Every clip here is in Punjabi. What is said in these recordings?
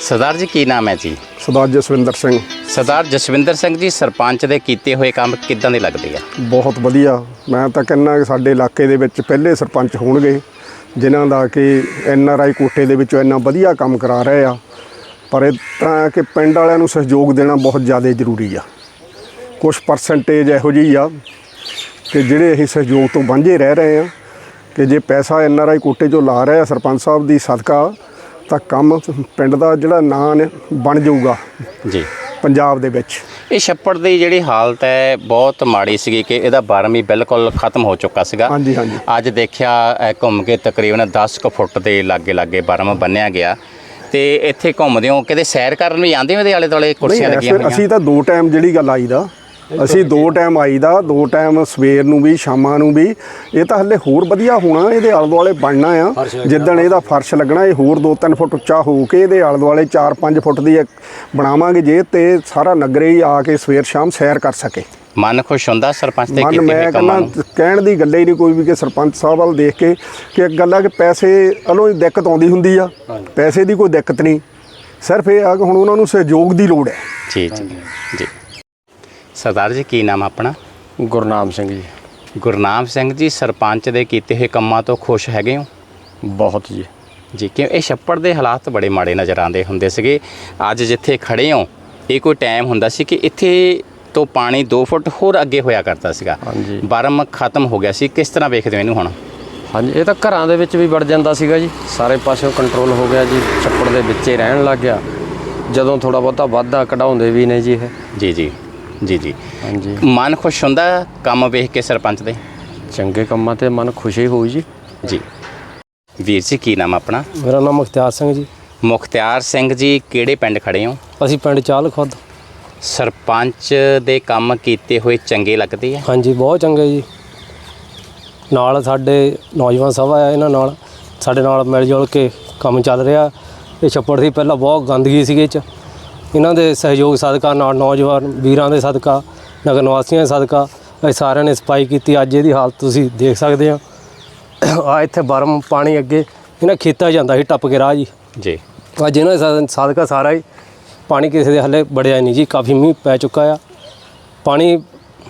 ਸਰਦਾਰ ਜੀ ਕੀ ਨਾਮ ਹੈ ਜੀ? ਸਰਦਾਰ ਜਸਵਿੰਦਰ ਸਿੰਘ। ਸਰਦਾਰ ਜਸਵਿੰਦਰ ਸਿੰਘ ਜੀ ਸਰਪੰਚ ਦੇ ਕੀਤੇ ਹੋਏ ਕੰਮ ਕਿੱਦਾਂ ਦੇ ਲੱਗਦੇ ਆ? ਬਹੁਤ ਵਧੀਆ। ਮੈਂ ਤਾਂ ਕਹਿੰਦਾ ਕਿ ਸਾਡੇ ਇਲਾਕੇ ਦੇ ਵਿੱਚ ਪਹਿਲੇ ਸਰਪੰਚ ਹੋਣਗੇ ਜਿਨ੍ਹਾਂ ਦਾ ਕਿ ਐਨ ਆਰ ਆਈ ਕੋਟੇ ਦੇ ਵਿੱਚੋਂ ਇੰਨਾ ਵਧੀਆ ਕੰਮ ਕਰਾ ਰਹੇ ਆ। ਪਰ ਇਹ ਤਾਂ ਕਿ ਪਿੰਡ ਵਾਲਿਆਂ ਨੂੰ ਸਹਿਯੋਗ ਦੇਣਾ ਬਹੁਤ ਜ਼ਿਆਦਾ ਜ਼ਰੂਰੀ ਆ। ਕੁਝ ਪਰਸੈਂਟੇਜ ਇਹੋ ਜਿਹੀ ਆ ਕਿ ਜਿਹੜੇ ਅਸੀਂ ਸਹਿਯੋਗ ਤੋਂ ਵਾਂਝੇ ਰਹਿ ਰਹੇ ਆ ਕਿ ਜੇ ਪੈਸਾ ਐਨ ਆਰ ਆਈ ਕੋਟੇ 'ਚੋਂ ਲਾ ਰਹੇ ਆ ਸਰਪੰਚ ਸਾਹਿਬ ਦੀ ਸਦਕਾ ਤਾਂ ਕੰਮ ਪਿੰਡ ਦਾ ਜਿਹੜਾ ਨਾਂ ਨੇ ਬਣ ਜਾਊਗਾ। ਜੀ। ਪੰਜਾਬ ਦੇ ਵਿੱਚ। ਇਹ ਛੱਪੜ ਦੀ ਜਿਹੜੀ ਹਾਲਤ ਹੈ ਬਹੁਤ ਮਾੜੀ ਸੀਗੀ ਕਿ ਇਹਦਾ 12ਵੀਂ ਬਿਲਕੁਲ ਖਤਮ ਹੋ ਚੁੱਕਾ ਸੀਗਾ। ਹਾਂਜੀ, ਹਾਂਜੀ। ਅੱਜ ਦੇਖਿਆ ਘੁੰਮ ਕੇ ਤਕਰੀਬਨ 10 ਕੁ ਫੁੱਟ ਦੇ ਲਾਗੇ ਲਾਗੇ 12ਵਾਂ ਬੰਨਿਆ ਗਿਆ। ਤੇ ਇੱਥੇ ਘੁੰਮਦੇ ਹੋ ਕਿਤੇ ਸੈਰ ਕਰਨ ਵੀ ਆਂਦੇ ਹੋ ਇਹਦੇ ਆਲੇ ਦੁਆਲੇ ਕੁਰਸੀਆਂ ਲੱਗੀਆਂ ਹੋਈਆਂ? ਅਸੀਂ ਤਾਂ ਦੋ ਟਾਈਮ ਜਿਹੜੀ ਗੱਲ ਆਈ ਦਾ ਅਸੀਂ ਦੋ ਟਾਈਮ ਆਈਦਾ ਦੋ ਟਾਈਮ ਸਵੇਰ ਨੂੰ ਵੀ ਸ਼ਾਮਾਂ ਨੂੰ ਵੀ। ਇਹ ਤਾਂ ਹੱਲੇ ਹੋਰ ਵਧੀਆ ਹੋਣਾ ਇਹਦੇ ਆਲੇ ਦੁਆਲੇ ਬਣਨਾ ਆ। ਜਿੱਦਣ ਇਹਦਾ ਫਰਸ਼ ਲੱਗਣਾ ਇਹ ਹੋਰ 2-3 ਫੁੱਟ ਉੱਚਾ ਹੋ ਕੇ ਇਹਦੇ ਆਲੇ ਦੁਆਲੇ 4-5 ਫੁੱਟ ਦੀ ਬਣਾਵਾਂਗੇ ਜੇ ਤੇ ਸਾਰਾ ਨਗਰੇ ਹੀ ਆ ਕੇ ਸਵੇਰ ਸ਼ਾਮ ਸੈਰ ਕਰ ਸਕੇ। ਮਨ ਖੁਸ਼ ਹੁੰਦਾ ਸਰਪੰਚ ਮਨ ਕੀਤੇ ਮੈਂ ਕਹਿੰਦਾ ਕਹਿਣ ਦੀ ਗੱਲ ਹੀ ਨਹੀਂ ਕੋਈ ਵੀ ਕਿ ਸਰਪੰਚ ਸਾਹਿਬ ਵੱਲ ਦੇਖ ਕੇ ਕਿ ਇੱਕ ਗੱਲ ਆ ਕਿ ਪੈਸੇ ਹੀ ਦਿੱਕਤ ਆਉਂਦੀ ਹੁੰਦੀ ਆ। ਪੈਸੇ ਦੀ ਕੋਈ ਦਿੱਕਤ ਨਹੀਂ। ਸਿਰਫ ਇਹ ਆ ਕਿ ਹੁਣ ਉਹਨਾਂ ਨੂੰ ਸਹਿਯੋਗ ਦੀ ਲੋੜ ਹੈ। ਜੀ ਜੀ ਜੀ। ਸਰਦਾਰ ਜੀ ਕੀ ਨਾਮ ਆਪਣਾ? ਗੁਰਨਾਮ ਸਿੰਘ ਜੀ। ਗੁਰਨਾਮ ਸਿੰਘ ਜੀ ਸਰਪੰਚ ਦੇ ਕੀਤੇ ਹੋਏ ਕੰਮਾਂ ਤੋਂ ਖੁਸ਼ ਹੈਗੇ ਹੋ? ਬਹੁਤ ਜੀ। ਜੀ ਕਿ ਇਹ ਛੱਪੜ ਦੇ ਹਾਲਾਤ ਬੜੇ ਮਾੜੇ ਨਜ਼ਰ ਆਉਂਦੇ ਹੁੰਦੇ ਸੀਗੇ। ਅੱਜ ਜਿੱਥੇ ਖੜੇ ਹੋ ਇਹ ਕੋਈ ਟਾਈਮ ਹੁੰਦਾ ਸੀ ਕਿ ਇੱਥੇ ਤੋਂ ਪਾਣੀ 2 ਫੁੱਟ ਹੋਰ ਅੱਗੇ ਹੋਇਆ ਕਰਦਾ ਸੀਗਾ। ਹਾਂਜੀ। ਬਰਮ ਖਤਮ ਹੋ ਗਿਆ ਸੀ। ਕਿਸ ਤਰ੍ਹਾਂ ਵੇਖਦੇ ਹੋ ਇਹਨੂੰ ਹੁਣ? ਹਾਂਜੀ ਇਹ ਤਾਂ ਘਰਾਂ ਦੇ ਵਿੱਚ ਵੀ ਵੜ ਜਾਂਦਾ ਸੀਗਾ ਜੀ। ਸਾਰੇ ਪਾਸਿਓਂ ਕੰਟਰੋਲ ਹੋ ਗਿਆ ਜੀ। ਛੱਪੜ ਦੇ ਵਿੱਚ ਹੀ ਰਹਿਣ ਲੱਗ ਗਿਆ। ਜਦੋਂ ਥੋੜਾ ਬਹੁਤਾ ਵਾਧਾ ਕਢਾਉਂਦੇ ਵੀ ਨੇ ਜੀ ਇਹ। ਜੀ ਜੀ। ਜੀ ਜੀ। ਹਾਂਜੀ। ਮਨ ਖੁਸ਼ ਹੁੰਦਾ ਕੰਮ ਵੇਖ ਕੇ ਸਰਪੰਚ ਦੇ? ਚੰਗੇ ਕੰਮਾਂ ਤੇ ਮਨ ਖੁਸ਼ੀ ਹੋਈ ਜੀ। ਜੀ। ਵੀਰ ਜੀ ਕੀ ਨਾਮ ਆਪਣਾ? ਮੇਰਾ ਨਾਮ ਮੁਖਤਿਆਰ ਸਿੰਘ ਜੀ। ਮੁਖਤਿਆਰ ਸਿੰਘ ਜੀ ਕਿਹੜੇ ਪਿੰਡ ਖੜੇ ਹੋ? ਅਸੀਂ ਪਿੰਡ ਚਾਲ ਖੁਦ। ਸਰਪੰਚ ਦੇ ਕੰਮ ਕੀਤੇ ਹੋਏ ਚੰਗੇ ਲੱਗਦੇ ਆ? ਹਾਂਜੀ ਬਹੁਤ ਚੰਗੇ ਜੀ। ਨਾਲ ਸਾਡੇ ਨੌਜਵਾਨ ਸਭਾ ਆ ਇਹਨਾਂ ਨਾਲ। ਸਾਡੇ ਨਾਲ ਮਿਲ ਜੁਲ ਕੇ ਕੰਮ ਚੱਲ ਰਿਹਾ। ਇਹ ਛੱਪੜ ਸੀ ਪਹਿਲਾਂ ਬਹੁਤ ਗੰਦਗੀ ਸੀਗੇ ਇਹ ਚ। ਇਹਨਾਂ ਦੇ ਸਹਿਯੋਗ ਸਦਕਾ ਨਾਲ ਨੌਜਵਾਨ ਵੀਰਾਂ ਦੇ ਸਦਕਾ ਨਗਰ ਨਿਵਾਸੀਆਂ ਦੇ ਸਦਕਾ ਅਸੀਂ ਸਾਰਿਆਂ ਨੇ ਸਫ਼ਾਈ ਕੀਤੀ। ਅੱਜ ਇਹਦੀ ਹਾਲਤ ਤੁਸੀਂ ਦੇਖ ਸਕਦੇ ਆ। ਆ ਇੱਥੇ ਬਰਮ ਪਾਣੀ ਅੱਗੇ ਇਹਨਾਂ ਖੇਤਾਂ ਜਾਂਦਾ ਸੀ ਟੱਪ ਕੇ ਰਾਹ ਜੀ। ਜੀ। ਅੱਜ ਇਹਨਾਂ ਦੇ ਸਦ- ਸਦਕਾ ਸਾਰਾ ਹੀ ਪਾਣੀ ਕਿਸੇ ਦੇ ਹੱਲੇ ਬੜਿਆ ਨਹੀਂ ਜੀ ਕਾਫੀ ਮੀਂਹ ਪੈ ਚੁੱਕਾ ਆ। ਪਾਣੀ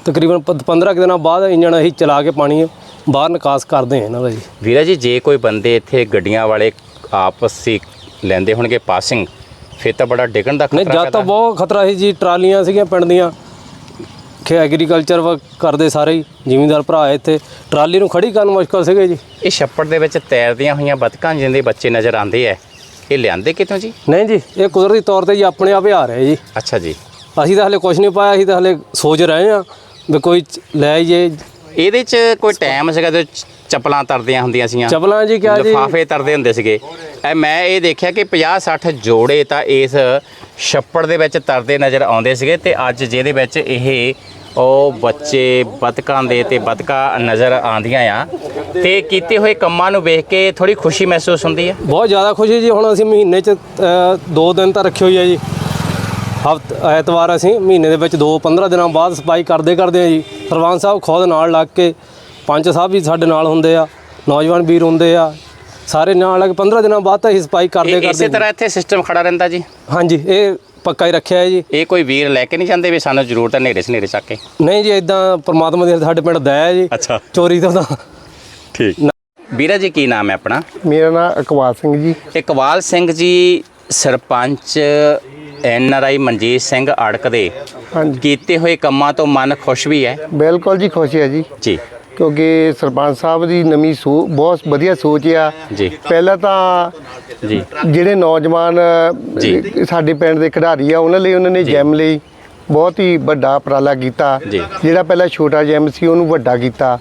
ਤਕਰੀਬਨ 15 ਕੁ ਦਿਨਾਂ ਬਾਅਦ ਇੰਜਣ ਅਸੀਂ ਚਲਾ ਕੇ ਪਾਣੀ ਬਾਹਰ ਨਿਕਾਸ ਕਰਦੇ ਹਾਂ ਇਹਨਾਂ ਦਾ ਜੀ। ਵੀਰਾ ਜੀ ਜੇ ਕੋਈ ਬੰਦੇ ਇੱਥੇ ਗੱਡੀਆਂ ਵਾਲੇ ਆਪਸ ਵਿੱਚ ਲੈਂਦੇ ਹੋਣਗੇ ਪਾਸਿੰਗ ਫਿਰ ਤਾਂ ਬੜਾ ਡਿੱਗਣ ਦਾ ਨਹੀਂ ਖਤਰਾ ਜਦ ਤਾਂ। ਬਹੁਤ ਖਤਰਾ ਸੀ ਜੀ ਟਰਾਲੀਆਂ ਸੀਗੀਆਂ ਪਿੰਡ ਦੀਆਂ। ਕਿ ਐਗਰੀਕਲਚਰ ਵਰਕ ਕਰਦੇ ਸਾਰੇ ਹੀ ਜ਼ਿਮੀਂਦਾਰ ਭਰਾ ਇੱਥੇ। ਟਰਾਲੀ ਨੂੰ ਖੜੀ ਕਰਨ ਮੁਸ਼ਕਲ ਸੀਗੇ ਜੀ। ਇਹ ਛੱਪੜ ਦੇ ਵਿੱਚ ਤੈਰਦੀਆਂ ਹੋਈਆਂ ਬਤਕਾਂ ਜਿੰਦੇ ਬੱਚੇ ਨਜ਼ਰ ਆਉਂਦੇ ਐ ਇਹ ਲਿਆਂਦੇ ਕਿਤੋਂ ਜੀ? ਨਹੀਂ ਜੀ ਇਹ ਕੁਦਰਤੀ ਤੌਰ ਤੇ ਜੀ ਆਪਣੇ ਆਪ ਹੀ ਆ ਰਿਹਾ ਜੀ। ਅੱਛਾ ਜੀ। ਅਸੀਂ ਤਾਂ ਹਲੇ ਕੁਝ ਨਹੀਂ ਪਾਇਆ ਅਸੀਂ ਤਾਂ ਹਲੇ ਸੋਚ ਰਹੇ ਹਾਂ ਵੀ ਕੋਈ ਚ- ਲੈ ਜੇ ਇਹਦੇ 'ਚ ਕੋਈ ਟਾਈਮ ਸੀਗਾ ਤੇ ਚੱਪਲਾਂ ਤਰਦੀਆਂ ਹੁੰਦੀਆਂ ਸੀਆਂ। ਚਪਲਾਂ ਜੀ ਕਿਆ ਜੀ? ਲਿਫਾਫੇ ਤਰਦੇ ਹੁੰਦੇ ਸੀਗੇ। ਐ ਮੈਂ ਇਹ ਦੇਖਿਆ ਕਿ 50 60 ਜੋੜੇ ਤਾਂ ਇਸ ਛੱਪੜ ਦੇ ਵਿੱਚ ਤਰਦੇ ਨਜ਼ਰ ਆਉਂਦੇ ਸੀਗੇ ਤੇ ਅੱਜ ਜਿਹਦੇ ਵਿੱਚ ਇਹ ਉਹ ਬੱਚੇ ਬਤਕਾਂ ਦੇ ਤੇ ਬਤਕਾਂ ਨਜ਼ਰ ਆਉਂਦੀਆਂ ਆ। ਤੇ ਕੀਤੇ ਹੋਏ ਕੰਮਾਂ ਨੂੰ ਵੇਖ ਕੇ ਥੋੜੀ ਖੁਸ਼ੀ ਮਹਿਸੂਸ ਹੁੰਦੀ ਹੈ ਬਹੁਤ ਜ਼ਿਆਦਾ ਖੁਸ਼ੀ ਜੀ ਹੁਣ ਅਸੀਂ ਮਹੀਨੇ ਚ ਦੋ ਦਿਨ ਤਾਂ ਰੱਖੇ ਹੋਈ ਆ ਜੀ। ਹਫਤ ਐਤਵਾਰ ਅਸੀਂ ਮਹੀਨੇ ਦੇ ਵਿੱਚ ਦੋ 15 ਦਿਨਾਂ ਬਾਅਦ ਸਫ਼ਾਈ ਕਰਦੇ ਕਰਦੇ ਆ ਜੀ। ਸਰਪੰਚ ਸਾਹਿਬ ਖੁਦ ਨਾਲ ਲੱਗ ਕੇ ਪੰਚ ਸਾਹਿਬ ਵੀ ਸਾਡੇ ਨਾਲ ਹੁੰਦੇ ਆ ਨੌਜਵਾਨ ਵੀਰ ਹੁੰਦੇ ਆ ਸਾਰੇ ਨਾਲ ਲੱਗ 15 ਦਿਨਾਂ ਬਾਅਦ ਤਾਂ ਅਸੀਂ ਸਫ਼ਾਈ ਕਰਦੇ ਇਹ- ਇਸੇ ਕਰਦੇ ਤਰ੍ਹਾਂ ਇੱਥੇ ਸਿਸਟਮ ਖੜਾ ਰਹਿੰਦਾ ਜੀ। ਹਾਂਜੀ ਇਹ ਪੱਕਾ ਹੀ ਰੱਖਿਆ ਹੈ ਜੀ। ਇਹ ਕੋਈ ਵੀਰ ਲੈ ਕੇ ਨਹੀਂ ਜਾਂਦੇ ਵੀ ਸਾਨੂੰ ਜ਼ਰੂਰਤ ਹੈ ਨੇੜੇ ਸਨੇੜੇ ਚੱਕ ਕੇ। ਨਹੀਂ ਜੀ ਇਦਾਂ ਪ੍ਰਮਾਤਮਾ ਦੀ ਸਾਡੇ ਪਿੰਡ ਦਇਆ ਹੈ ਜੀ। ਅੱਛਾ। ਚੋਰੀ ਤੋਂ ਤਾਂ। ਠੀਕ। ਵੀਰਾ ਜੀ ਕੀ ਨਾਮ ਹੈ ਆਪਣਾ? ਮੇਰਾ ਨਾਮ Iqbal Singh ji. Iqbal Singh ji sarpanch N R I Manjeet Singh Arak ਦੇ ਹਾਂਜੀ। ਕੀਤੇ ਹੋਏ ਕੰਮਾਂ ਤੋਂ ਮਨ ਖੁਸ਼ ਵੀ ਹੈ? ਬਿਲਕੁਲ ਜੀ ਖੁਸ਼ ਹੈ ਜੀ। ਜੀ। ਕਿਉਂਕਿ ਸਰਪੰਚ ਸਾਹਿਬ ਦੀ ਨਵੀਂ ਸੋਚ ਬਹੁਤ ਵਧੀਆ ਸੋਚ ਆ। ਜੀ। ਪਹਿਲਾਂ ਤਾਂ ਜੀ। ਜਿਹੜੇ ਨੌਜਵਾਨ। ਸਾਡੇ ਪਿੰਡ ਦੇ ਖਿਡਾਰੀ ਆ ਉਹਨਾਂ ਲਈ ਉਹਨਾਂ ਨੇ ਜਿਮ ਲਈ ਬਹੁਤ ਹੀ ਵੱਡਾ ਉਪਰਾਲਾ ਕੀਤਾ। ਜਿਹੜਾ ਪਹਿਲਾਂ ਛੋਟਾ ਜਿਮ ਸੀ ਉਹਨੂੰ ਵੱਡਾ ਕੀਤਾ।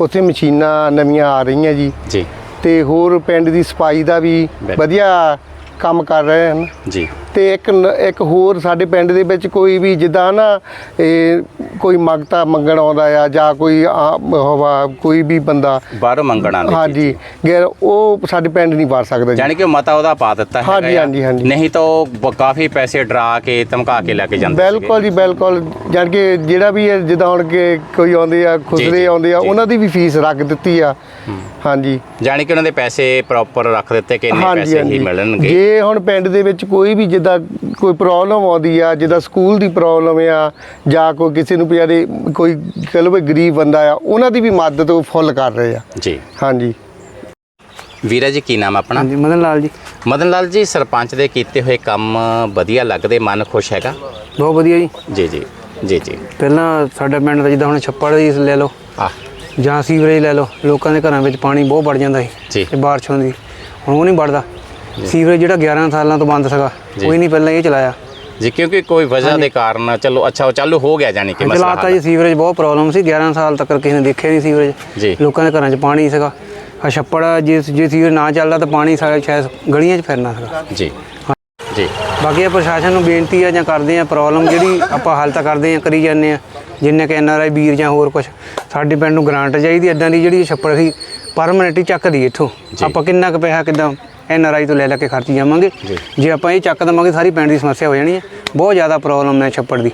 ਉੱਥੇ ਮਸ਼ੀਨਾਂ ਨਵੀਆਂ ਆ ਰਹੀਆਂ ਜੀ। ਜੀ। ਤੇ ਹੋਰ ਪਿੰਡ ਦੀ ਸਫ਼ਾਈ ਦਾ ਵੀ। ਵਧੀਆ ਕੰਮ ਕਰ ਰਹੇ ਹਨ। ਜੀ। ਤੇ ਇੱਕ ਇੱਕ ਹੋਰ ਸਾਡੇ ਪਿੰਡ ਦੇ ਵਿੱਚ ਕੋਈ ਵੀ ਜਿੱਦਾਂ ਨਾ ਇਹ ਕੋਈ ਮੰਗਤਾ ਮੰਗਣ ਆਉਂਦਾ ਆ ਜਾਂ ਕੋਈ ਕੋਈ ਵੀ ਬੰਦਾ। ਬਾਹਰੋਂ ਮੰਗਣਾ ਹਾਂਜੀ ਗੈਰ ਉਹ ਸਾਡੇ ਪਿੰਡ ਨਹੀਂ ਵੜ ਸਕਦਾ ਜੀ। ਜਾਣੀ ਕਿ ਮਤਾ ਉਹਦਾ ਪਾ ਦਿੱਤਾ ਹੈਗਾ ਹਾਂਜੀ। ਹਾਂਜੀ, ਹਾਂਜੀ। ਨਹੀਂ ਤਾਂ ਉਹ ਕਾਫੀ ਪੈਸੇ ਡਰਾ ਕੇ ਧਮਕਾ ਕੇ ਲੈ ਕੇ ਜਾਂਦੇ ਬਿਲਕੁਲ ਜੀ ਬਿਲਕੁਲ। ਜਾਣੀ ਕਿ ਜਿਹੜਾ ਵੀ ਹੈ ਜਿੱਦਾਂ ਹੁਣ ਕਿ ਕੋਈ ਆਉਂਦੇ ਆ ਖੁਸਰੇ ਆਉਂਦੇ ਆ। ਉਹਨਾਂ ਦੀ ਵੀ ਫੀਸ ਰੱਖ ਦਿੱਤੀ ਆ। ਹਾਂਜੀ। ਜਾਣੀ ਕਿ ਉਹਨਾਂ ਦੇ ਪੈਸੇ ਪ੍ਰੋਪਰ ਰੱਖ ਦਿੱਤੇ ਕਿ ਇੰਨੇ ਪੈਸੇ ਹੀ ਮਿਲਣਗੇ। ਜੇ ਹੁਣ ਪਿੰਡ ਦੇ ਵਿੱਚ ਕੋਈ ਵੀ ਜਿੱਦਾਂ ਕੋਈ ਪ੍ਰੋਬਲਮ ਆਉਂਦੀ ਆ ਜਿੱਦਾਂ ਸਕੂਲ ਦੀ ਪ੍ਰੋਬਲਮ ਆ ਜਾਂ ਕੋਈ ਕਿਸੇ ਨੂੰ ਵਿਚਾਰੇ ਕੋਈ ਕਹ ਲਓ ਵੀ ਗਰੀਬ ਬੰਦਾ ਆ ਉਹਨਾਂ ਦੀ ਵੀ ਮਦਦ ਉਹ ਫੁੱਲ ਕਰ ਰਹੇ ਆ। ਜੀ। ਹਾਂਜੀ। ਵੀਰਾ ਜੀ ਕੀ ਨਾਮ ਆਪਣਾ? ਹਾਂਜੀ ਮਦਨ ਲਾਲ ਜੀ। ਮਦਨ ਲਾਲ ਜੀ ਸਰਪੰਚ ਦੇ ਕੀਤੇ ਹੋਏ ਕੰਮ ਵਧੀਆ ਲੱਗਦੇ ਮਨ ਖੁਸ਼ ਹੈਗਾ? ਬਹੁਤ ਵਧੀਆ ਜੀ। ਜੀ ਜੀ ਜੀ ਜੀ। ਪਹਿਲਾਂ ਸਾਡਾ ਪਿੰਡ ਦਾ ਜਿੱਦਾਂ ਹੁਣ ਛੱਪੜ ਦੀ ਲੈ ਲਓ ਆ। ਜਾਂ ਸੀਵਰੇਜ ਲੈ ਲਓ ਲੋਕਾਂ ਦੇ ਘਰਾਂ ਵਿੱਚ ਪਾਣੀ ਬਹੁਤ ਵੜ ਜਾਂਦਾ ਜੀ। ਸੀ ਤੇ ਬਾਰਿਸ਼ ਹੁੰਦੀ ਹੁਣ ਉਹ ਨਹੀਂ ਵੜਦਾ। ਸੀਵਰੇਜ ਜਿਹੜਾ 11 ਸਾਲਾਂ ਤੋਂ ਬੰਦ ਸੀਗਾ। ਕੋਈ ਨਹੀਂ ਪਹਿਲਾਂ ਇਹ ਚਲਾਇਆ। ਜੀ ਕਿਉਂਕਿ ਕੋਈ ਵਜ੍ਹਾ ਦੇ ਕਾਰਨ ਚਲੋ ਅੱਛਾ ਉਹ ਚਾਲੂ ਹੋ ਗਿਆ ਜਾਣੀ ਕਿ ਮਸਲਾ ਚਲਾਤਾ। ਜੀ ਸੀਵਰੇਜ ਬਹੁਤ ਪ੍ਰੋਬਲਮ ਸੀ 11 ਸਾਲ ਤੱਕ ਕਿਸੇ ਨੇ ਦੇਖਿਆ ਨਹੀਂ। ਸੀਵਰੇਜ। ਲੋਕਾਂ ਦੇ ਘਰਾਂ 'ਚ ਪਾਣੀ ਸੀਗਾ। ਆ ਛੱਪੜ ਜੇ ਜੇ ਸੀਵਰੇਜ ਨਾ ਚੱਲਦਾ ਤਾਂ ਪਾਣੀ ਸਾ- ਸ਼ਾਇਦ ਗਲੀਆਂ 'ਚ ਫਿਰਨਾ ਸੀਗਾ। ਜੀ। ਜੀ। ਬਾਕੀ ਇਹ ਪ੍ਰਸ਼ਾਸਨ ਨੂੰ ਬੇਨਤੀ ਆ ਜਾਂ ਕਰਦੇ ਆ ਪ੍ਰੋਬਲਮ ਜਿਹੜੀ ਆਪਾਂ ਹੱਲ ਤਾਂ ਕਰਦੇ ਆ ਕਰੀ ਜਾਂਦੇ ਆ। ਜਿੰਨੇ ਕਿ ਆਈ ਵੀਰ ਜਾਂ ਹੋਰ ਕੁਝ ਸਾਡੇ ਪਿੰਡ ਨੂੰ ਗ੍ਰਾਂਟ ਚਾਹੀਦੀ ਐਦਾਂ ਦੀ ਜਿਹੜੀ ਛੱਪੜ ਸੀ ਪਰਮਨੈਂਟ ਹੀ ਚੱਕਦੀ ਇੱਥੋਂ। ਆਪਾਂ ਕਿੰਨਾ ਕੁ ਪੈਸਾ ਕਿਦਾਂ ਆਈ ਤੋਂ ਲੈ ਲੈ ਕੇ ਖਰਚ ਜਾਵਾਂਗੇ। ਜੀ। ਆਪਾਂ ਇਹ ਚੱਕ ਦਵਾਂਗੇ ਸਾਰੀ ਪਿੰਡ ਦੀ ਸਮੱਸਿਆ ਹੋ ਜਾਣੀ ਹੈ। ਬਹੁਤ ਜ਼ਿਆਦਾ ਪ੍ਰੋਬਲਮ ਹੈ ਛੱਪੜ ਦੀ।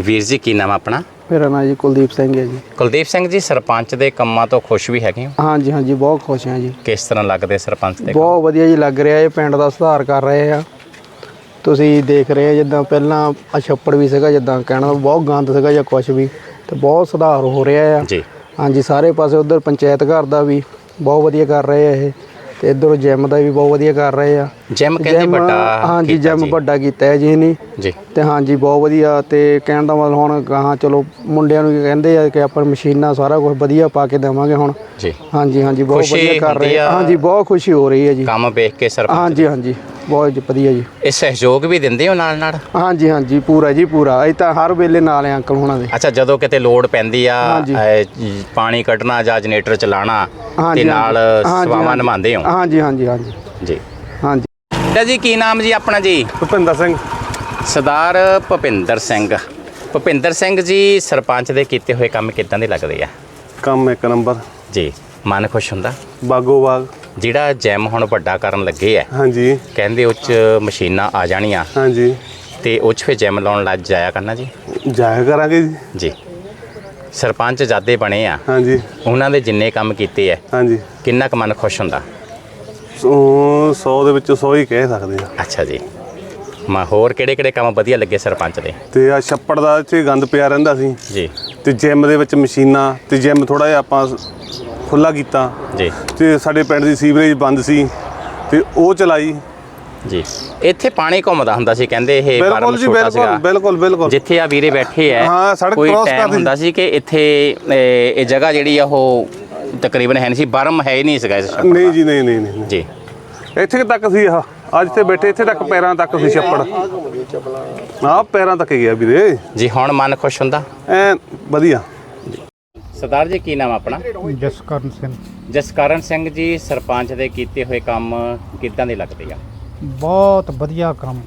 ਵੀਰ ਜੀ ਕੀ ਨਾਮ ਆਪਣਾ? ਮੇਰਾ ਨਾਮ ਜੀ ਕੁਲਦੀਪ ਸਿੰਘ ਹੈ ਜੀ। ਕੁਲਦੀਪ ਸਿੰਘ ਜੀ ਸਰਪੰਚ ਦੇ ਕੰਮਾਂ ਤੋਂ ਖੁਸ਼ ਵੀ ਹੈਗੇ ਹੋ? ਹਾਂਜੀ ਹਾਂਜੀ ਬਹੁਤ ਖੁਸ਼ ਹਾਂ ਜੀ। ਕਿਸ ਤਰ੍ਹਾਂ ਲੱਗਦੇ ਸਰਪੰਚ ਦੇ? ਬਹੁਤ ਵਧੀਆ ਜੀ ਲੱਗ ਰਿਹਾ ਇਹ ਪਿੰਡ ਦਾ ਸੁਧਾਰ ਕਰ ਰਹੇ ਆ। ਤੁਸੀਂ ਦੇਖ ਰਹੇ ਜਿੱਦਾਂ ਪਹਿਲਾਂ ਛੱਪੜ ਵੀ ਸੀਗਾ ਜਿੱਦਾਂ ਕਹਿਣਾ ਬਹੁਤ ਗੰਦ ਸੀਗਾ ਜਾਂ ਕੁਝ ਵੀ ਤੇ ਬਹੁਤ ਸੁਧਾਰ ਹੋ ਰਿਹਾ ਆ। ਜੀ। ਹਾਂਜੀ ਸਾਰੇ ਪਾਸੇ ਉਧਰ ਪੰਚਾਇਤ ਘਰ ਦਾ ਵੀ ਬਹੁਤ ਵਧੀਆ ਕਰ ਰਹੇ ਆ ਇਹ। ਤੇ ਇਧਰ ਜਿਮ ਦਾ ਵੀ ਬਹੁਤ ਵਧੀਆ ਕਰ ਰਹੇ ਆ। ਜਿਮ ਕਹਿੰਦੇ Gym, ਵੱਡਾ ਹਾਂਜੀ ਕੀਤਾ ਜਿਮ ਜੀ। ਵੱਡਾ ਕੀਤਾ ਹੈ ਜੀ ਨਹੀਂ ਜੀ। ਤੇ ਹਾਂਜੀ ਬਹੁਤ ਵਧੀਆ ਤੇ ਕਹਿਣ ਦਾ ਮਤਲਬ ਹੁਣ ਗਾਹਾਂ ਚਲੋ ਮੁੰਡਿਆਂ ਨੂੰ ਕਹਿੰਦੇ ਆ ਕਿ ਆਪਾਂ ਮਸ਼ੀਨਾਂ ਸਾਰਾ ਕੁਝ ਵਧੀਆ ਪਾ ਕੇ ਦੇਵਾਂਗੇ ਹੁਣ। ਜੀ। ਹਾਂਜੀ ਹਾਂਜੀ ਬਹੁਤ ਖੁਸ਼ੀ ਵਧੀਆ ਕਰ ਹੁੰਦੀ ਰਹੇ ਆ। ਆ। ਹਾਂਜੀ ਬਹੁਤ ਖੁਸ਼ੀ ਹੋ ਰਹੀ ਹੈ ਜੀ। ਕੰਮ ਵੇਖ ਕੇ ਸਰਪੰਚ ਹਾਂਜੀ ਹਾਂਜੀ। ਬਹੁਤ ਜੀ, ਵਧੀਆ ਜੀ। ਇਹ ਸਹਿਯੋਗ ਵੀ ਦਿੰਦੇ ਹੋ ਨਾਲ ਨਾਲ? ਹਾਂਜੀ ਹਾਂਜੀ ਪੂਰਾ ਜੀ ਪੂਰਾ। ਅਸੀਂ ਤਾਂ ਹਰ ਵੇਲੇ ਨਾਲ ਆ ਅੰਕਲ ਹੁਣਾਂ ਦੇ। ਅੱਛਾ ਜਦੋਂ ਕਿਤੇ ਲੋਡ ਪੈਂਦੀ ਆ ਹਾਂਜੀ। ਇਹ ਪਾਣੀ ਕੱਢਣਾ ਜਾਂ ਜਨਰੇਟਰ ਚਲਾਉਣਾ ਤੇ ਹਾਂਜੀ। ਨਾਲ ਹਾਂਜੀ, ਸੇਵਾਵਾਂ ਹਾਂਜੀ। ਨਿਭਾਉਂਦੇ ਹੋ? ਹਾਂਜੀ ਹਾਂਜੀ ਹਾਂਜੀ। ਜੀ। ਹਾਂਜੀ। ਬੇਟਾ ਜੀ ਕੀ ਨਾਮ ਜੀ ਆਪਣਾ ਜੀ? ਭੁਪਿੰਦਰ ਸਿੰਘ। ਸਰਦਾਰ ਭੁਪਿੰਦਰ ਸਿੰਘ। ਭੁਪਿੰਦਰ ਸਿੰਘ ਜੀ ਸਰਪੰਚ ਦੇ ਕੀਤੇ ਹੋਏ ਕੰਮ ਕਿੱਦਾਂ ਦੇ ਲੱਗਦੇ ਆ? ਕੰਮ ਇੱਕ ਨੰਬਰ। ਜੀ ਮਨ ਖੁਸ਼ ਹੁੰਦਾ? ਬਾਗੋ ਬਾਗ। ਜਿਹੜਾ ਜੈਮ ਹੁਣ ਵੱਡਾ ਕਰਨ ਲੱਗੇ ਆ ਹਾਂਜੀ। ਕਹਿੰਦੇ ਉਹ 'ਚ ਮਸ਼ੀਨਾਂ ਆ ਜਾਣੀਆਂ। ਹਾਂਜੀ। ਤੇ ਉਹ 'ਚ ਫਿਰ ਜੈਮ ਲਾਉਣ ਲੱਗ ਜਾਇਆ ਕਰਨਾ ਜੀ? ਜਾਇਆ ਕਰਾਂਗੇ ਜੀ। ਜੀ। ਸਰਪੰਚ ਜਾਦੇ ਬਣੇ ਆ। ਹਾਂਜੀ। ਉਹਨਾਂ ਦੇ ਜਿੰਨੇ ਕੰਮ ਕੀਤੇ ਆ ਹਾਂਜੀ। ਕਿੰਨਾ ਕੁ ਮਨ ਖੁਸ਼ ਹੁੰਦਾ? ਸੋ 100 ਦੇ ਵਿੱਚੋਂ 100 ਹੀ ਕਹਿ ਸਕਦੇ ਆ। ਅੱਛਾ ਜੀ। ਮੈਂ ਹੋਰ ਕਿਹੜੇ ਕਿਹੜੇ ਕੰਮ ਵਧੀਆ ਲੱਗੇ ਸਰਪੰਚ ਦੇ? ਤੇ ਆ ਛੱਪੜ ਦਾ ਇੱਥੇ ਗੰਦ ਪਿਆ ਰਹਿੰਦਾ ਸੀ। ਜੀ। ਤੇ ਜਿਮ ਦੇ ਵਿੱਚ ਮਸ਼ੀਨਾਂ ਤੇ ਜਿਮ ਥੋੜਾ ਜਿਹਾ ਆਪਾਂ ਖੁੱਲਾ ਕੀਤਾ ਜੀ। ਤੇ ਸਾਡੇ ਪਿੰਡ ਦੀ ਸੀਵਰੇਜ ਬੰਦ ਸੀ ਤੇ ਉਹ ਚਲਾਈ। ਜੀ। ਇੱਥੇ ਪਾਣੀ ਘੁੰਮਦਾ ਹੁੰਦਾ ਸੀ ਕਹਿੰਦੇ ਇਹ ਬਿਲਕੁਲ ਜੀ ਬਿਲਕੁਲ ਬਿਲਕੁਲ ਬਿਲਕੁਲ। ਜਿੱਥੇ ਆ ਵੀਰੇ ਬੈਠੇ ਆ ਹਾਂ, ਸੜਕ ਟਾਈਮ ਕਰਦੀ। ਹੁੰਦਾ ਸੀ ਕਿ ਇੱਥੇ ਇਹ ਜਗ੍ਹਾ ਜਿਹੜੀ ਆ ਉਹ ਤਕਰੀਬਨ ਹੈ ਨਹੀਂ ਸੀ ਬਰਮ ਹੈ ਹੀ ਨਹੀਂ ਸੀਗਾ ਇਸ ਨਹੀਂ। ਜੀ ਨਹੀਂ ਨਹੀਂ ਨਹੀਂ ਜੀ। ਇੱਥੇ ਤੱਕ ਸੀ ਆ ਅੱਜ ਤੇ ਬੈਠੇ ਇੱਥੇ ਤੱਕ ਪੈਰਾਂ ਤੱਕ ਸੀ ਛੱਪੜ। ਆ ਪੈਰਾਂ ਤੱਕ ਗਿਆ ਵੀਰੇ। ਜੀ ਹੁਣ ਮਨ ਖੁਸ਼ ਹੁੰਦਾ? ਐ ਵਧੀਆ। ਸਰਦਾਰ ਜੀ ਕੀ ਨਾਮ ਆਪਣਾ? ਜਸਕਰਨ ਸਿੰਘ। ਜਸਕਰਨ ਸਿੰਘ ਜੀ ਸਰਪੰਚ ਦੇ ਕੀਤੇ ਹੋਏ ਕੰਮ ਕਿੱਦਾਂ ਦੇ ਲੱਗਦੇ ਆ? ਬਹੁਤ ਵਧੀਆ ਕੰਮ।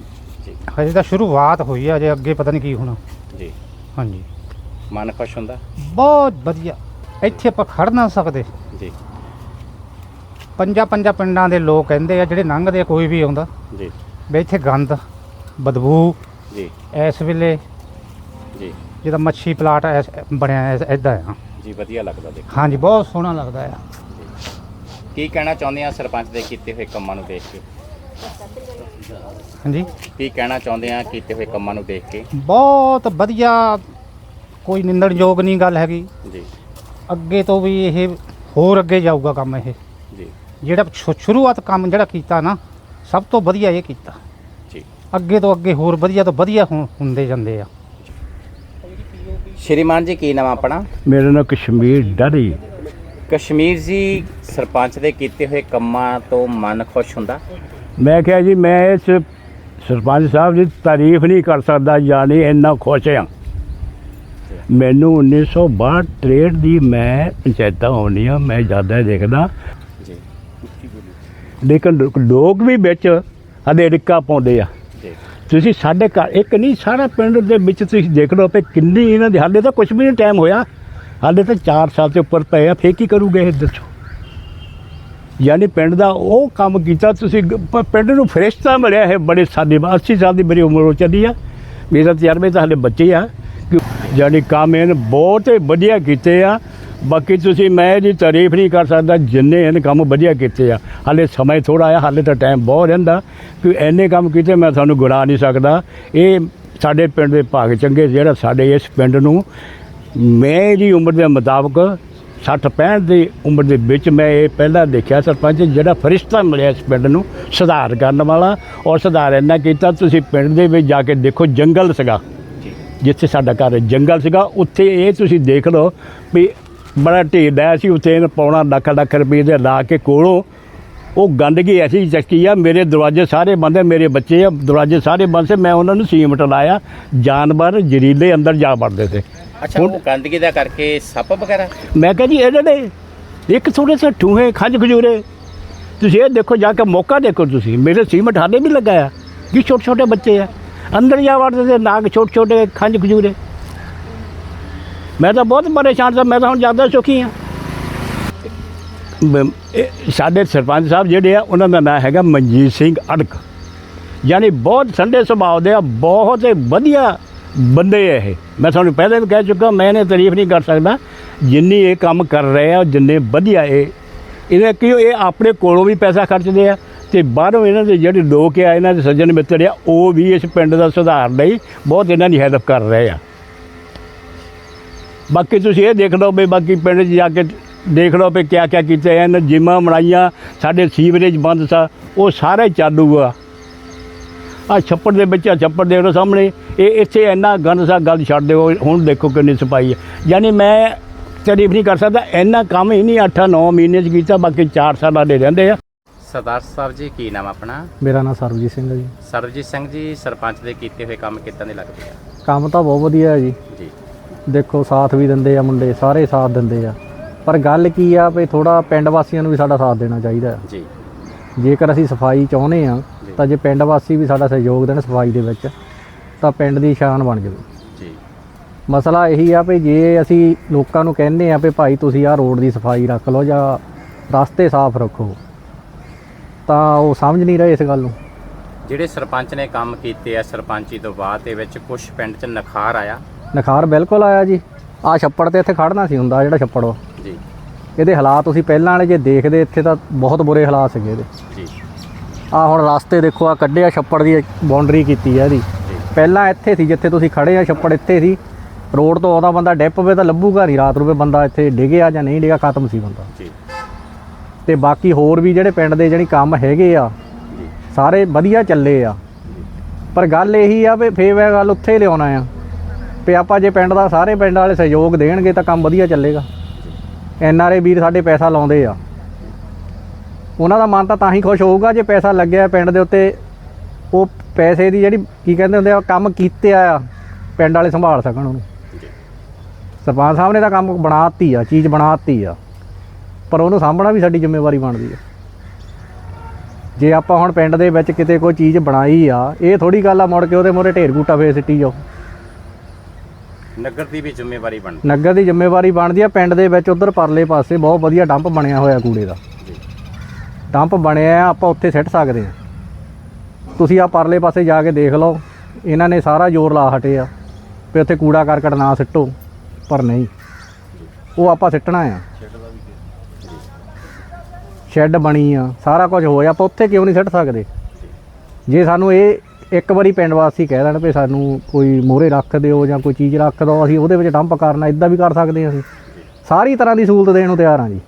ਜੀ। ਹਜੇ ਤਾਂ ਸ਼ੁਰੂਆਤ ਹੋਈ ਹੈ ਅਜੇ ਅੱਗੇ ਪਤਾ ਨਹੀਂ ਕੀ ਹੋਣਾ। ਜੀ। ਹਾਂਜੀ। ਮਨ ਖੁਸ਼ ਹੁੰਦਾ? ਬਹੁਤ ਵਧੀਆ। ਇੱਥੇ ਆਪਾਂ ਖੜ ਨਾ ਸਕਦੇ। ਜੀ। ਪੰਜਾਂ ਪੰਜਾਂ ਪਿੰਡਾਂ ਦੇ ਲੋਕ ਕਹਿੰਦੇ ਆ ਜਿਹੜੇ ਲੰਘਦੇ ਆ ਕੋਈ ਵੀ ਆਉਂਦਾ। ਜੀ। ਵੀ ਇੱਥੇ ਗੰਦ ਬਦਬੂ ਜੀ। ਇਸ ਵੇਲੇ ਜੀ। ਜਿਹਦਾ ਮੱਛੀ ਪਲਾਟ ਐਸ- ਬਣਿਆ ਐਦਾਂ ਆ। ਜੀ ਵਧੀਆ ਲੱਗਦਾ ਦੇਖ ਹਾਂਜੀ ਬਹੁਤ ਸੋਹਣਾ ਲੱਗਦਾ ਆ। ਕੀ ਕਹਿਣਾ ਚਾਹੁੰਦੇ ਆ ਸਰਪੰਚ ਦੇ ਕੀਤੇ ਹੋਏ ਕੰਮਾਂ ਨੂੰ ਦੇਖ ਕੇ? ਹਾਂਜੀ? ਕੀ ਕਹਿਣਾ ਚਾਹੁੰਦੇ ਆ ਕੀਤੇ ਹੋਏ ਕੰਮਾਂ ਨੂੰ ਦੇਖ ਕੇ? ਬਹੁਤ ਵਧੀਆ ਕੋਈ ਨਿੰਦਣਯੋਗ ਨਹੀਂ ਗੱਲ ਹੈਗੀ। ਜੀ। ਅੱਗੇ ਤੋਂ ਵੀ ਇਹ ਹੋਰ ਅੱਗੇ ਜਾਊਗਾ ਕੰਮ ਇਹ। ਜੀ। ਜਿਹੜਾ ਸ਼ੁ- ਸ਼ੁਰੂਆਤ ਕੰਮ ਜਿਹੜਾ ਕੀਤਾ ਨਾ ਸਭ ਤੋਂ ਵਧੀਆ ਇਹ ਕੀਤਾ। ਜੀ। ਅੱਗੇ ਤੋਂ ਅੱਗੇ ਹੋਰ ਵਧੀਆ ਤੋਂ ਵਧੀਆ ਹੁੰ- ਹੁੰਦੇ ਜਾਂਦੇ ਆ। ਸ਼੍ਰੀਮਾਨ ਜੀ ਕੀ ਨਾਮ ਆਪਣਾ? ਮੇਰਾ ਨਾਮ ਕਸ਼ਮੀਰ ਡਰੀ ਕਸ਼ਮੀਰ ਜੀ ਸਰਪੰਚ ਦੇ ਕੀਤੇ ਹੋਏ ਕੰਮਾਂ ਤੋਂ ਮਨ ਖੁਸ਼ ਹੁੰਦਾ? ਮੈਂ ਕਿਹਾ ਜੀ ਮੈਂ ਇਸ ਸਰਪੰਚ ਸਾਹਿਬ ਦੀ ਤਾਰੀਫ ਨਹੀਂ ਕਰ ਸਕਦਾ ਯਾਨੀ ਇੰਨਾ ਖੁਸ਼ ਹਾਂ। ਮੈਨੂੰ 1962 63 ਦੀ ਮੈਂ ਪੰਚਾਇਤਾਂ ਆਉਂਦੀਆਂ ਮੈਂ ਜ਼ਿਆਦਾ ਦੇਖਦਾ। ਜੀ। ਲੇਕਿਨ ਲੋਕ ਵੀ ਵਿੱਚ ਹਲੇ ਰਿੱਕਾ ਪਾਉਂਦੇ ਆ। ਤੁਸੀਂ ਸਾਡੇ ਘਰ, ਇੱਕ ਨਹੀਂ, ਸਾਰਾ ਪਿੰਡ ਦੇ ਵਿੱਚ ਤੁਸੀਂ ਦੇਖ ਲਓ ਕਿ ਕਿੰਨੀ ਇਹਨਾਂ ਦੇ, ਹਾਲੇ ਤਾਂ ਕੁਝ ਵੀ ਨਹੀਂ ਟਾਈਮ ਹੋਇਆ। ਹਾਲੇ ਤਾਂ 4 ਸਾਲ ਤੋਂ ਉੱਪਰ ਪਏ ਆ, ਫੇਰ ਕੀ ਕਰੂਗੇ ਇਹ ਦੱਸੋ? ਯਾਨੀ ਪਿੰਡ ਦਾ ਉਹ ਕੰਮ ਕੀਤਾ, ਤੁਸੀਂ ਪਿੰਡ ਨੂੰ ਫਰਿਸ਼ਤਾ ਮਿਲਿਆ ਹੈ ਬੜੇ ਸਾਦੇ 80 ਸਾਲ ਦੀ ਮੇਰੀ ਉਮਰ ਹੋ ਚੱਲੀ ਆ। ਮੇਰਾ ਤਜਰਬੇ ਤਾਂ ਹਾਲੇ ਬੱਚੇ ਆ। ਕਿ ਯਾਨੀ ਕੰਮ ਇਹਨ ਬਹੁਤ ਵਧੀਆ ਕੀਤੇ ਆ। ਬਾਕੀ ਤੁਸੀਂ ਮੈਂ ਇਹਦੀ ਤਾਰੀਫ ਨਹੀਂ ਕਰ ਸਕਦਾ ਜਿੰਨੇ ਇਹਨ ਕੰਮ ਵਧੀਆ ਕੀਤੇ ਆ। ਹਾਲੇ ਸਮਾਂ ਥੋੜਾ ਆ ਹਾਲੇ ਤਾਂ ਟਾਈਮ ਬਹੁਤ ਰਹਿੰਦਾ। ਕਿ ਐਨੇ ਕੰਮ ਕੀਤੇ ਮੈਂ ਤੁਹਾਨੂੰ ਗੁਣਾ ਨਹੀਂ ਸਕਦਾ। ਇਹ ਸਾਡੇ ਪਿੰਡ ਦੇ ਭਾਗ ਚੰਗੇ ਜਿਹੜਾ ਸਾਡੇ ਇਸ ਪਿੰਡ ਨੂੰ ਮੈਂ ਦੀ ਉਮਰ ਦੇ ਮੁਤਾਬਕ 60 65 ਦੀ ਉਮਰ ਦੇ ਵਿੱਚ ਮੈਂ ਇਹ ਪਹਿਲਾਂ ਦੇਖਿਆ ਸਰਪੰਚ ਜਿਹੜਾ ਫਰਿਸ਼ਤਾ ਮਿਲਿਆ ਇਸ ਪਿੰਡ ਨੂੰ ਸੁਧਾਰ ਕਰਨ ਵਾਲਾ। ਔਰ ਸੁਧਾਰ ਇੰਨਾ ਕੀਤਾ ਤੁਸੀਂ ਪਿੰਡ ਦੇ ਵਿੱਚ ਜਾ ਕੇ ਦੇਖੋ ਜੰਗਲ ਸੀਗਾ। ਜਿੱਥੇ ਸਾਡਾ ਘਰ ਜੰਗਲ ਸੀਗਾ ਉੱਥੇ ਇਹ ਤੁਸੀਂ ਦੇਖ ਲਓ ਵੀ ਬੜਾ ਢੇਰ ਡਾਇਆ ਸੀ ਉੱਥੇ ਇਹਨੇ ਪੌਣਾ ਲੱਖ ਲੱਖ ਰੁਪਏ ਦੇ ਲਾ ਕੇ ਕੋਲੋਂ ਉਹ ਗੰਦਗੀ ਐਸੀ ਚੱਕੀ ਆ ਮੇਰੇ ਦਰਵਾਜ਼ੇ ਸਾਰੇ ਬੰਦ ਆ ਮੇਰੇ ਬੱਚੇ ਆ ਦਰਵਾਜ਼ੇ ਸਾਰੇ ਬੰਦ ਸੀ ਮੈਂ ਉਹਨਾਂ ਨੂੰ ਸੀਮਟ ਲਾਇਆ ਜਾਨਵਰ ਜ਼ਰੀਲੇ ਅੰਦਰ ਜਾ ਵੜਦੇ ਸੀ। ਅੱਛਾ ਉਹ ਗੰਦਗੀ ਦਾ ਕਰਕੇ ਸੱਪ ਵਗੈਰਾ? ਮੈਂ ਕਿਹਾ ਜੀ ਇਹਨਾਂ ਦੇ ਇੱਕ ਥੋੜੇ ਸੇ ਠੂਹੇ ਖੰਜ ਖਜੂਰੇ। ਤੁਸੀਂ ਇਹ ਦੇਖੋ ਜਾ ਕੇ ਮੌਕਾ ਦੇਖੋ ਤੁਸੀਂ ਮੇਰੇ ਸੀਮਟ ਹਾਲੇ ਵੀ ਲੱਗਾ ਆ ਕੀ ਛੋਟੇ ਛੋਟੇ ਬੱਚੇ ਆ। ਅੰਦਰ ਜਾ ਵੜਦੇ ਤੇ ਨਾਗ ਛੋਟੇ ਛੋਟੇ ਖੰਜ ਖਜੂਰੇ। ਮੈਂ ਤਾਂ ਬਹੁਤ ਪਰੇਸ਼ਾਨ ਸੀ, ਮੈਂ ਤਾਂ ਹੁਣ ਜ਼ਿਆਦਾ ਸੁਖੀ ਹਾਂ। ਸਾਡੇ ਸਰਪੰਚ ਸਾਹਿਬ ਜਿਹੜੇ ਆ, ਉਹਨਾਂ ਦਾ ਨਾਮ ਹੈਗਾ ਮਨਜੀਤ ਸਿੰਘ ਅੜਕ। ਯਾਨੀ ਬਹੁਤ ਠੰਡੇ ਸੁਭਾਅ ਦੇ ਆ, ਬਹੁਤ ਵਧੀਆ ਬੰਦੇ ਆ ਇਹ। ਮੈਂ ਤੁਹਾਨੂੰ ਪਹਿਲਾਂ ਵੀ ਕਹਿ ਚੁੱਕਾ, ਮੈਂ ਇਹਨੇ ਤਾਰੀਫ ਨਹੀਂ ਕਰ ਸਕਦਾ। ਜਿੰਨੀ ਇਹ ਕੰਮ ਕਰ ਰਹੇ ਆ, ਜਿੰਨੇ ਵਧੀਆ ਇਹ। ਇਹਨੇ ਕਿ ਇਹ ਆਪਣੇ ਕੋਲੋਂ ਵੀ ਪੈਸਾ ਖਰਚਦੇ ਆ ਤੇ ਬਾਹਰੋਂ ਇਹਨਾਂ ਦੇ ਜਿਹੜੇ ਲੋਕ ਆ, ਇਹਨਾਂ ਦੇ ਸੱਜਣ ਮਿੱਤਰ ਆ, ਉਹ ਵੀ ਇਸ ਪਿੰਡ ਦਾ ਸੁਧਾਰ ਲਈ ਬਹੁਤ ਇਹਨਾਂ ਦੀ ਹੈਲਪ ਕਰ ਰਹੇ ਆ। ਬਾਕੀ ਤੁਸੀਂ ਇਹ ਦੇਖ ਲਓ ਵੀ ਬਾਕੀ ਪਿੰਡ 'ਚ ਜਾ ਕੇ ਦੇਖ ਲਓ ਵੀ ਕਿਆ ਕਿਆ ਕੀਤੇ ਹਨ ਜਿਮਾਂ ਬਣਾਈਆਂ ਸਾਡੇ ਸੀਵਰੇਜ ਬੰਦ ਸਾ ਉਹ ਸਾਰੇ ਚਾਲੂ ਆ। ਆ ਛੱਪੜ ਦੇ ਵਿੱਚ ਆ ਛੱਪੜ ਦੇ ਉਹਦੇ ਸਾਹਮਣੇ ਇਹ ਇੱਥੇ ਇੰਨਾ ਗੰਦ ਸਾ ਗੱਲ ਛੱਡ ਦਿਓ ਹੁਣ ਦੇਖੋ ਕਿੰਨੀ ਸਫ਼ਾਈ ਹੈ ਯਾਨੀ ਮੈਂ ਤਾਰੀਫ ਨਹੀਂ ਕਰ ਸਕਦਾ ਇੰਨਾ ਕੰਮ ਹੀ ਨਹੀਂ 8-9 ਮਹੀਨੇ 'ਚ ਕੀਤਾ ਬਾਕੀ 4 ਸਾਲਾਂ ਦੇ ਰਹਿੰਦੇ ਆ। ਸਰਦਾਰ ਸਾਹਿਬ ਜੀ ਕੀ ਨਾਮ ਆਪਣਾ? ਮੇਰਾ ਨਾਮ ਸਰਬਜੀਤ ਸਿੰਘ ਹੈ ਜੀ। ਸਰਬਜੀਤ ਸਿੰਘ ਜੀ ਸਰਪੰਚ ਦੇ ਕੀਤੇ ਹੋਏ ਕੰਮ ਕਿੱਦਾਂ ਦੇ ਲੱਗਦੇ ਆ? ਕੰਮ ਤਾਂ ਬਹੁਤ ਵਧੀਆ ਹੈ ਜੀ। ਜੀ। ਦੇਖੋ ਸਾਥ ਵੀ ਦਿੰਦੇ ਆ ਮੁੰਡੇ ਸਾਰੇ ਸਾਥ ਦਿੰਦੇ ਆ। ਪਰ ਗੱਲ ਕੀ ਆ ਵੀ ਥੋੜਾ ਪਿੰਡ ਵਾਸੀਆਂ ਨੂੰ ਵੀ ਸਾਡਾ ਸਾਥ ਦੇਣਾ ਚਾਹੀਦਾ। ਜੀ। ਜੇਕਰ ਅਸੀਂ ਸਫ਼ਾਈ ਚਾਹੁੰਦੇ ਆ ਤਾਂ ਜੇ ਪਿੰਡ ਵਾਸੀ ਵੀ ਸਾਡਾ ਸਹਿਯੋਗ ਦੇਣ ਸਫ਼ਾਈ ਦੇ ਵਿੱਚ ਤਾਂ ਪਿੰਡ ਦੀ ਸ਼ਾਨ ਬਣ ਜਾਵੇ। ਜੀ। ਮਸਲਾ ਇਹੀ ਆ ਵੀ ਜੇ ਅਸੀਂ ਲੋਕਾਂ ਨੂੰ ਕਹਿੰਦੇ ਆ ਵੀ ਭਾਈ ਤੁਸੀਂ ਆਹ ਰੋਡ ਦੀ ਸਫ਼ਾਈ ਰੱਖ ਲਓ ਜਾਂ ਰਸਤੇ ਸਾਫ਼ ਰੱਖੋ ਤਾਂ ਉਹ ਸਮਝ ਨਹੀਂ ਰਹੇ ਇਸ ਗੱਲ ਨੂੰ। ਜਿਹੜੇ ਸਰਪੰਚ ਨੇ ਕੰਮ ਕੀਤੇ ਆ ਸਰਪੰਚੀ ਤੋਂ ਬਾਅਦ ਦੇ ਵਿੱਚ ਕੁਝ ਪਿੰਡ 'ਚ ਨਖਾਰ ਆਇਆ। ਨਖਾਰ ਬਿਲਕੁਲ ਆਇਆ ਜੀ। ਆ ਛੱਪੜ ਤੇ ਇੱਥੇ ਖੜਨਾ ਸੀ ਹੁੰਦਾ ਜਿਹੜਾ ਛੱਪੜ ਵਾ ਜੀ। ਇਹਦੇ ਹਾਲਾਤ ਤੁਸੀਂ ਪਹਿਲਾਂ ਵਾਲੇ ਜੇ ਦੇਖਦੇ ਇੱਥੇ ਤਾਂ ਬਹੁਤ ਬੁਰੇ ਹਾਲਾਤ ਸੀਗੇ ਇਹਦੇ। ਜੀ। ਆ ਹੁਣ ਰਸਤੇ ਦੇਖੋ ਆ ਕੱਢਿਆ ਛੱਪੜ ਦੀ ਬਾਉਂਡਰੀ ਕੀਤੀ ਹੈ ਇਹਦੀ। ਪਹਿਲਾਂ ਇੱਥੇ ਸੀ ਜਿੱਥੇ ਤੁਸੀਂ ਖੜੇ ਆ ਛੱਪੜ ਇੱਥੇ ਸੀ। ਰੋਡ ਤੋਂ ਆਉਂਦਾ ਬੰਦਾ ਡਿੱਪ ਪਵੇ ਤਾਂ ਲੱਭੂਗਾ ਨਹੀਂ ਰਾਤ ਨੂੰ ਵੀ ਬੰਦਾ ਇੱਥੇ ਡਿੱਗਿਆ ਜਾਂ ਨਹੀਂ ਡਿੱਗਾ ਖਤਮ ਸੀ ਬੰਦਾ। ਜੀ। ਤੇ ਬਾਕੀ ਹੋਰ ਵੀ ਜਿਹੜੇ ਪਿੰਡ ਦੇ ਜਿਹੜੀ ਕੰਮ ਹੈਗੇ ਆ ਸਾਰੇ ਵਧੀਆ ਚੱਲੇ ਆ। ਪਰ ਗੱਲ ਇਹੀ ਆ ਵੀ ਫੇਰ ਇਹ ਗੱਲ ਉੱਥੇ ਹੀ ਲਿਆਉਣਾ ਆ। ਵੀ ਆਪਾਂ ਜੇ ਪਿੰਡ ਦਾ ਸਾਰੇ ਪਿੰਡ ਵਾਲੇ ਸਹਿਯੋਗ ਦੇਣਗੇ ਤਾਂ ਕੰਮ ਵਧੀਆ ਚੱਲੇਗਾ। ਐਨ ਆਰ ਏ ਵੀਰ ਸਾਡੇ ਪੈਸਾ ਲਾਉਂਦੇ ਆ। ਉਹਨਾਂ ਦਾ ਮਨ ਤਾਂ ਤਾਂ ਹੀ ਖੁਸ਼ ਹੋਊਗਾ ਜੇ ਪੈਸਾ ਲੱਗਿਆ ਪਿੰਡ ਦੇ ਉੱਤੇ। ਉਹ ਪੈਸੇ ਦੀ ਜਿਹੜੀ ਕੀ ਕਹਿੰਦੇ ਹੁੰਦੇ ਆ ਕੰਮ ਕੀਤੇ ਆ, ਪਿੰਡ ਵਾਲੇ ਸੰਭਾਲ ਸਕਣ ਉਹਨੂੰ। ਸਰਪੰਚ ਸਾਹਿਬ ਨੇ ਤਾਂ ਕੰਮ ਬਣਾਤੀ ਆ, ਚੀਜ਼ ਬਣਾਤੀ ਆ। ਪਰ ਉਹਨੂੰ ਸਾਂਭਣਾ ਵੀ ਸਾਡੀ ਜ਼ਿੰਮੇਵਾਰੀ ਬਣਦੀ ਆ। ਜੇ ਆਪਾਂ ਹੁਣ ਪਿੰਡ ਦੇ ਵਿੱਚ ਕਿਤੇ ਕੋਈ ਚੀਜ਼ ਬਣਾਈ ਆ, ਇਹ ਥੋੜੀ ਗੱਲ ਆ, ਮੁੜ ਕੇ ਉਹਦੇ ਮੋਰੇ ਢੇਰ ਗੂਟਾ ਫੇਰ ਸਿੱਟੀ ਜਾਓ। ਨਗਰ ਦੀ ਵੀ ਜ਼ਿੰਮੇਵਾਰੀ ਬਣਦੀ। ਨਗਰ ਦੀ ਜ਼ਿੰਮੇਵਾਰੀ ਬਣਦੀ ਆ ਪਿੰਡ ਦੇ ਵਿੱਚ ਉਧਰ ਪਰਲੇ ਪਾਸੇ ਬਹੁਤ ਵਧੀਆ ਡੰਪ ਬਣਿਆ ਹੋਇਆ ਕੂੜੇ ਦਾ। ਡੰਪ ਬਣਿਆ ਆ ਆਪਾਂ ਉੱਥੇ ਸਿੱਟ ਸਕਦੇ ਆ। ਤੁਸੀਂ ਆ ਪਰਲੇ ਪਾਸੇ ਜਾ ਕੇ ਦੇਖ ਲਓ ਇਹਨਾਂ ਨੇ ਸਾਰਾ ਜ਼ੋਰ ਲਾ ਹਟੇ ਆ ਵੀ ਉੱਥੇ ਕੂੜਾ ਕਰਕਟ ਨਾ ਸਿੱਟੋ ਪਰ ਨਹੀਂ। ਉਹ ਆਪਾਂ ਸਿੱਟਣਾ ਆ। ਸ਼ੈੱਡ ਬਣੀ ਆ ਸਾਰਾ ਕੁਝ ਹੋਇਆ ਆਪਾਂ ਉੱਥੇ ਕਿਉਂ ਨਹੀਂ ਸਿੱਟ ਸਕਦੇ? ਜੇ ਸਾਨੂੰ ਇਹ ਇੱਕ ਵਾਰੀ ਪਿੰਡ ਵਾਸੀ ਕਹਿ ਦੇਣ ਵੀ ਸਾਨੂੰ ਕੋਈ ਮੋਹਰੇ ਰੱਖ ਦਿਓ ਜਾਂ ਕੋਈ ਚੀਜ਼ ਰੱਖ ਦਿਓ, ਅਸੀਂ ਉਹਦੇ ਵਿੱਚ ਡੰਪ ਕਰਨਾ ਇਦਾਂ ਵੀ ਕਰ ਸਕਦੇ ਹਾਂ ਅਸੀਂ। ਸਾਰੀ ਤਰ੍ਹਾਂ ਦੀ ਸਹੂਲਤ ਦੇਣ ਨੂੰ ਤਿਆਰ ਹਾਂ ਜੀ।